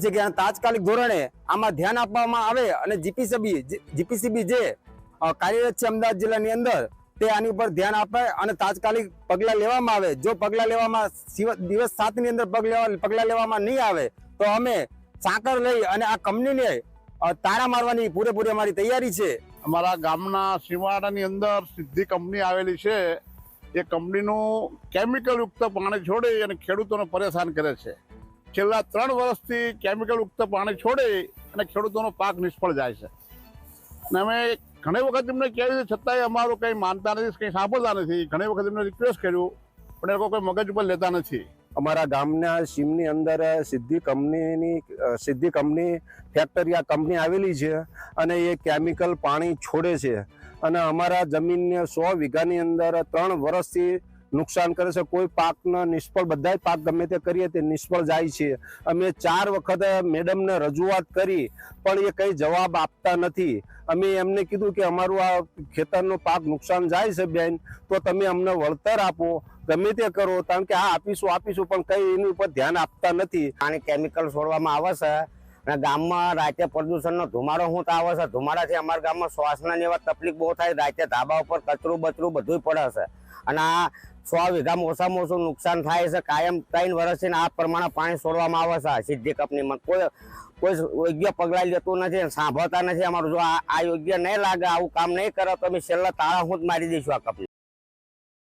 તાત્કાલિક ધોરણે આમાં ધ્યાન આપવામાં આવે અને જીપીસીબી જીપીસીબી જે કાર્યરત છે અમદાવાદ જિલ્લાની અંદર, તે આની ઉપર ધ્યાન આપે અને તાત્કાલિક પગલાં લેવામાં આવે. જો પગલાં લેવામાં દિવસ સાતની અંદર પગ પગલાં લેવામાં નહીં આવે, તો અમે સાંકળ લઈ અને આ કંપનીને તારા મારવાની પૂરેપૂરી અમારી તૈયારી છે. અમારા ગામના સીમાડાની અંદર સિદ્ધિ કંપની આવેલી છે. એ કંપનીનું કેમિકલયુક્ત પાણી છોડી અને ખેડૂતોને પરેશાન કરે છે. છેલ્લા ત્રણ વર્ષથી કેમિકલ યુક્ત પાણી છોડે અને ખેડૂતોનો પાક નિષ્ફળ જાય છે. અને અમે ઘણી વખત એમને કહેવી છતાંય અમારું કંઈ માનતા નથી, કંઈ સાંભળતા નથી. ઘણી વખત એમને રિક્વેસ્ટ કર્યું, પણ એ લોકો કોઈ મગજ ઉપર લેતા નથી. અમારા ગામના સીમની અંદર સિદ્ધિ કંપનીની સિદ્ધિ કંપની ફેક્ટરી આ કંપની આવેલી છે અને એ કેમિકલ પાણી છોડે છે. અને અમારા જમીનને સો વીઘાની અંદર ત્રણ વર્ષથી નુકસાન કરે છે. કોઈ પાકનો નિષ્ફળ બધા પાક ગમે તે કરીએ તે નિષ્ફળ જાય છે. અમે ચાર વખત મેડમને રજૂઆત કરી, પણ એ કંઈ જવાબ આપતા નથી. અમે એમને કીધું કે અમારું આ ખેતરનો પાક નુકસાન જાય છે બેન, તો તમે અમને વળતર આપો. ગમે તે કરો, કારણ કે હા, આપીશું આપીશું, પણ કંઈ એની ઉપર ધ્યાન આપતા નથી. અને કેમિકલ છોડવામાં આવે છે અને ગામમાં રાતે પ્રદૂષણનો ધુમાડો શું આવે છે. ધુમાડાથી અમારા ગામમાં શ્વાસના એવા તકલીફ બહુ થાય, રાતે ધાબા ઉપર કચરું બચરું બધું પડે છે. અને આ સો વીઘામાં ઓછામાં ઓછું નુકસાન થાય છે. કાયમ ત્રણ વર્ષથી આ પ્રમાણે પાણી છોડવામાં આવે છે. સિદ્ધિ કંપનીમાં કોઈ કોઈ યોગ્ય પગલાં લેતું નથી સાંભળતા નથી. અમારું જો આ યોગ્ય નહીં લાગે, આવું કામ નહીં કરે, તો અમે છેલ્લા તાળા હું જ મારી દઈશું આ કંપની.